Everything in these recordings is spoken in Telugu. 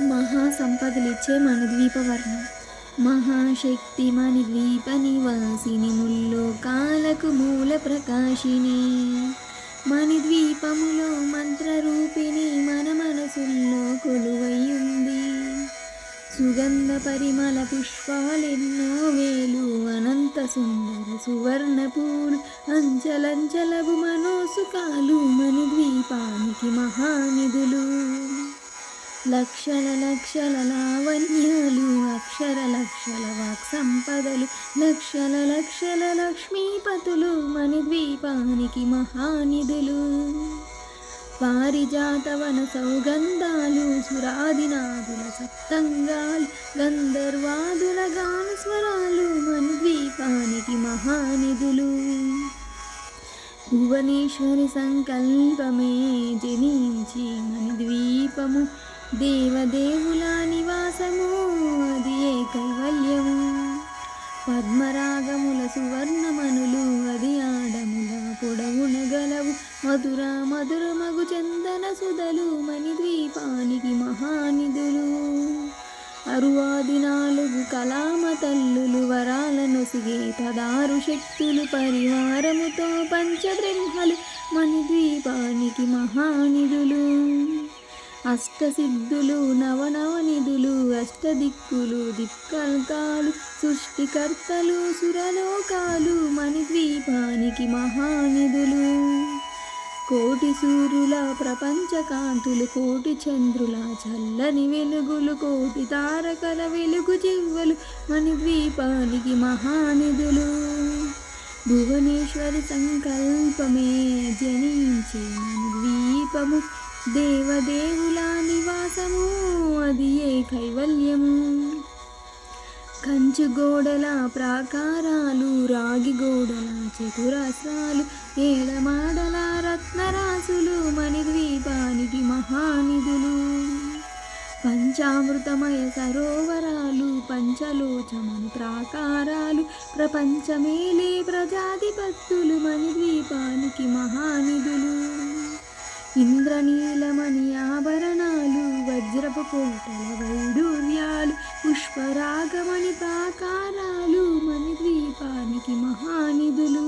మహాసంపదలిచ్చే మణిద్వీపవర్ణం మహాశక్తి మణిద్వీప నివాసిని ముల్లోకాలకు మూల ప్రకాశిని మణిద్వీపములో మంత్రరూపిణి మన మనసుల్లో కొలువయ్యుంది. సుగంధ పరిమళ పుష్పాలెన్నో వేలు అనంత సుందర సువర్ణపూలు అంచలంచలగు మనోసుకాలు మణిద్వీపానికి మహానిధులు. లక్షల లక్షల లావణ్యాలు అక్షర లక్షల వాక్ సంపదలు లక్షల లక్షల లక్ష్మీపతులు మణిద్వీపానికి మహానిధులు. పారిజాతవన సౌగంధాలు సురాదినాదుల సప్తంగాలు గంధర్వాదుల గాన స్వరాలు మణిద్వీపానికి మహానిధులు. భువనేశ్వరి సంకల్పమే జనించి ద్వీపము దేవదేవుల నివాసము అది ఏ కైవల్యము పద్మరాగముల సువర్ణమనులు అది ఆడముల పొడవున గలవు. మధుర మధుర మగు చందన సుధలు మణిద్వీపానికి మహానిధులు. అరువాది నాలుగు కలామ తల్లులు వరాలను సిగే పదారు శక్తులు పరివారముతో పంచబ్రహ్మలు మణిద్వీపానికి మహానిధులు. అష్టసిద్ధులు నవనవనిధులు అష్టదిక్కులు దిక్కల్కాలు సృష్టికర్తలు సురలోకాలు మణిద్వీపానికి మహానిధులు. కోటి సూర్యుల ప్రపంచ కాంతులు కోటి చంద్రుల చల్లని వెలుగులు కోటి తారకల వెలుగు చివ్వలు మణిద్వీపానికి మహానిధులు. భువనేశ్వరి సంకల్పమే జనించి ద్వీపము దేవదేవుల నివాసము అది ఏ కైవల్యము? కంచు గోడల ప్రాకారాలు రాగి గోడల చతురస్రాలు ఏడమాడల రత్నరాసులు మణిద్వీపానికి మహానిధులు. పంచామృతమయ సరోవరాలు పంచలోచమను ప్రాకారాలు ప్రపంచమేలే ప్రజాధిపత్తులు మణిద్వీపానికి మహానిధులు. ఇంద్రనీలమణి ఆభరణాలు వజ్రపు కోటల వైడూర్యాలు పుష్పరాగమణి ప్రాకారాలు మణిద్వీపానికి మహానిధులు.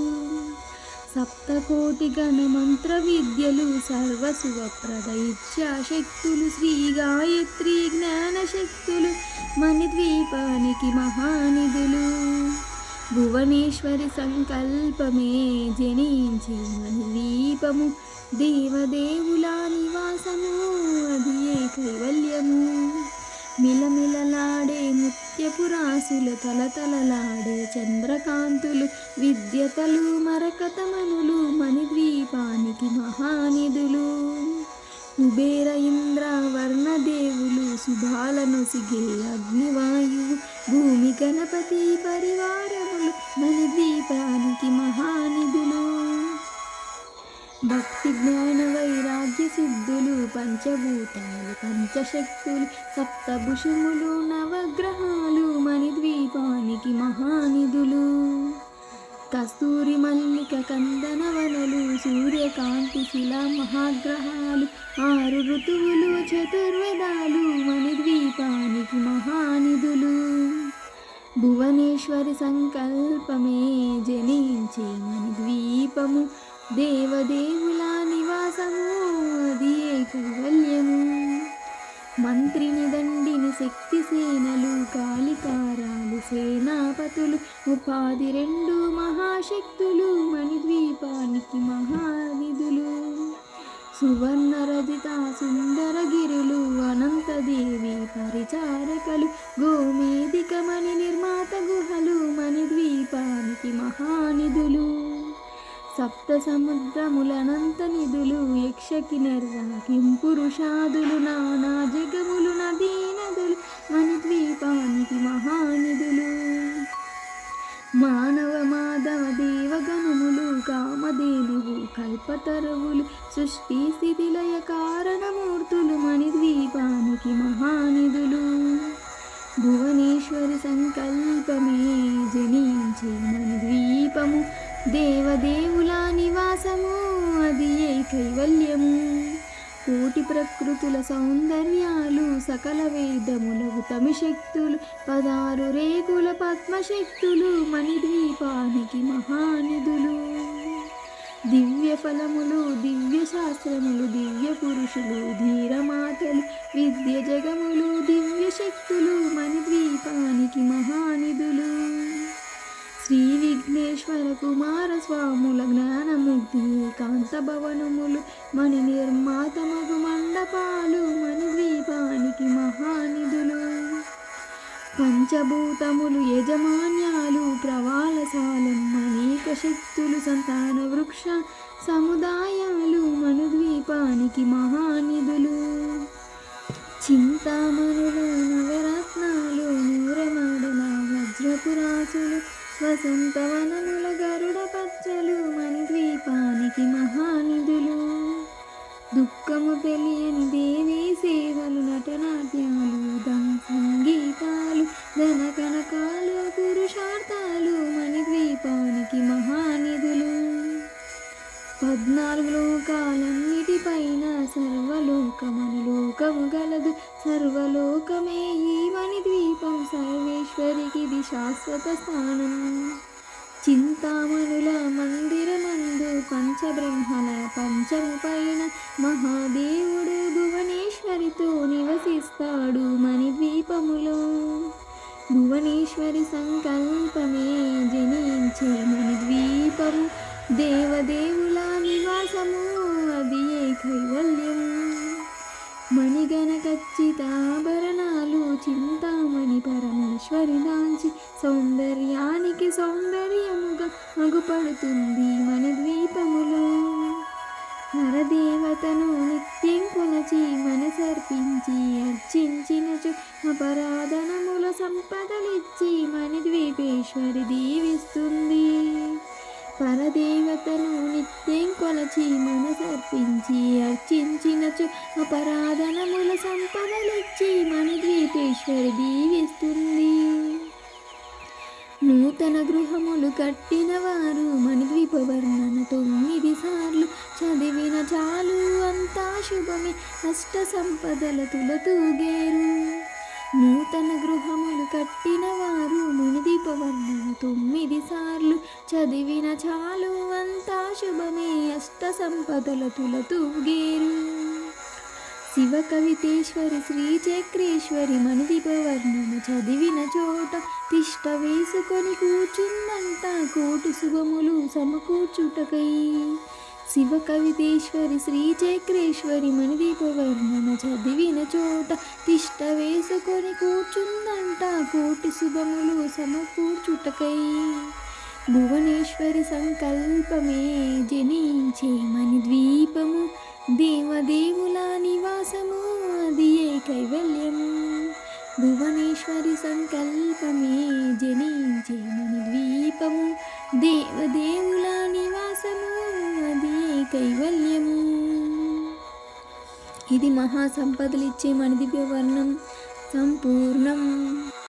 సప్తకోటి గణ మంత్ర విద్యలు సర్వశుభప్రద ఇచ్ఛాశక్తులు శ్రీ గాయత్రి జ్ఞాన శక్తులు మణిద్వీపానికి మహానిధులు. భువనేశ్వరి సంకల్పమే జనించి దీపము దేవదేవుల నివాసము అది ఏ కైవల్యము? మిలమిలలాడే ముత్యపురాసుల తలతలలాడే చంద్రకాంతులు విద్యతలు మరకతమనులు మణిద్వీపానికి మహానిధులు. కుబేర ఇంద్ర వర్ణదేవులు శుభాలను సిగే అగ్నివాయువు భూమి గణపతి పరివారములు మణిద్వీపానికి మహానిధులు. భక్తి జ్ఞాన వైరాగ్య సిద్ధులు పంచభూతాలు పంచశక్తులు సప్తభుషములు నవగ్రహాలు మణిద్వీపానికి మహానిధులు. కస్తూరి మల్లిక కందనవనలు సూర్యకాంతి శిలా మహాగ్రహాలు ఆరు ఋతువులు చతుర్వేదాలు భువనేశ్వరి సంకల్పమే జనించి మణిద్వీపము. దేవదేవుల నివాసము అది కైవల్యము మంత్రిని దండిని శక్తి సేనలు కాలికారాలు సేనాపతులు ఉపాధి రెండు మహాశక్తులు మణిద్వీపానికి మహానిధులు. సువర్ణ రజిత సుందరగిరులు అనంతదేవి పరిచారకలు గోమేదికమణి నిర్మాత గుహలు మణిద్వీపానికి మహానిధులు. సప్త సముద్రములనంత నిధులు యక్షకి కింపురుషాదులు నానా జగములు నదీ నదులు మణిద్వీపానికి తరువులు సృష్టి స్థితిలయ కారణమూర్తులు మణిద్వీపానికి మహానిధులు. భువనేశ్వరి సంకల్పమే మణి మణిద్వీపము దేవదేవుల నివాసము అది ఏ కైవల్యము కోటి ప్రకృతుల సౌందర్యాలు సకల వేదములగు తమి శక్తులు పదారు రేకుల పద్మశక్తులు మణిద్వీపానికి మహానిధులు. దివ్య ఫలములు దివ్య శాస్త్రములు దివ్య పురుషులు ధీరమాతలు విద్య జగములు దివ్య శక్తులు మణిద్వీపానికి మహానిధులు. శ్రీ విఘ్నేశ్వర కుమార స్వాముల జ్ఞానముక్తి ఏకాంత భవనములు మణి నిర్మాతమగు మండపాలు మణిద్వీపానికి మహానిధులు. పంచభూతములు యజమాన్యాలు ప్రవాళశాలం మన శక్తులు సంతాన వృక్ష సముదాయాలు మనుద్వీపానికి మహానిధులు. చింతామణులు నవరత్నాలు నూరమాడల వజ్రపురాసులు వసంతవనముల గరుడ పచ్చలు మణిద్వీపానికి మహానిధులు. దుఃఖము తెలియని దేవీ సేవలు నటనాట్యాలు దం సంగీతాలు ధన పద్నాలుగు లోకాలన్నిటిపైన సర్వలోకమను లోకము గలదు. సర్వలోకమే ఈ మణిద్వీపం సర్వేశ్వరికిది శాశ్వత స్థానం. చింతామణుల మందిరమందు పంచబ్రహ్మల పంచము పైన మహాదేవుడు భువనేశ్వరితో నివసిస్తాడు మణి ద్వీపములో భువనేశ్వరి సంకల్పమే జనించే మణి ద్వీపము దేవదేవుల నివాసము అది ఏ కైవల్యం మణిగణ ఖచ్చితాభరణాలు చింతామణి పరమేశ్వరి నాంచి సౌందర్యానికి సౌందర్యముగా మగుపడుతుంది మన ద్వీపములో. హరదేవతను నిత్యం కొలచి మనసర్పించి అర్చించినచు అపరాధనముల సంపదలిచ్చి మణి ద్వీపేశ్వరి దీవిస్తుంది. పరదేవతను నిత్యం కొలచి మనసర్పించి అర్చించినచు అపరాధనముల సంపదలిచ్చి మన ద్వీపేశ్వరి దీవిస్తుంది. నూతన గృహములు కట్టిన వారు మణిద్వీప వర్ణన తొమ్మిది సార్లు చదివిన చాలు అంతా శుభమే. అష్ట సంపదల తులతూగేరు. నూతన గృహములు కట్టిన వారు మణిదీప తొమ్మిది సార్లు చదివిన చాలు అంతా శుభమే అష్ట సంపదల తులతూగేరు శివ కవితేశ్వరి శ్రీ చక్రేశ్వరి మణిదీపవర్ణన చదివిన చోట తిష్ట వేసుకొని కూర్చుందంట కోటి శుభములు సమకూర్చుటకై శివ కవితేశ్వరి శ్రీ చక్రేశ్వరి మణిదీప చదివిన చోట తిష్ట వేసుకొని కూర్చుందంట. కోటి శుభములు సమకూర్చుటకై భువనేశ్వరి సంకల్పమే జనించే మణి ద్వీపము దేవదేవుల నివాసము అది ఏ కైవల్యము భువనేశ్వరి సంకల్పమే జనించే మణి ద్వీపము దేవదేవుల నివాసము అది కైవల్యము ఇది మహాసంపదలిచ్చే మణిదివ్య వర్ణం. సంపూర్ణం.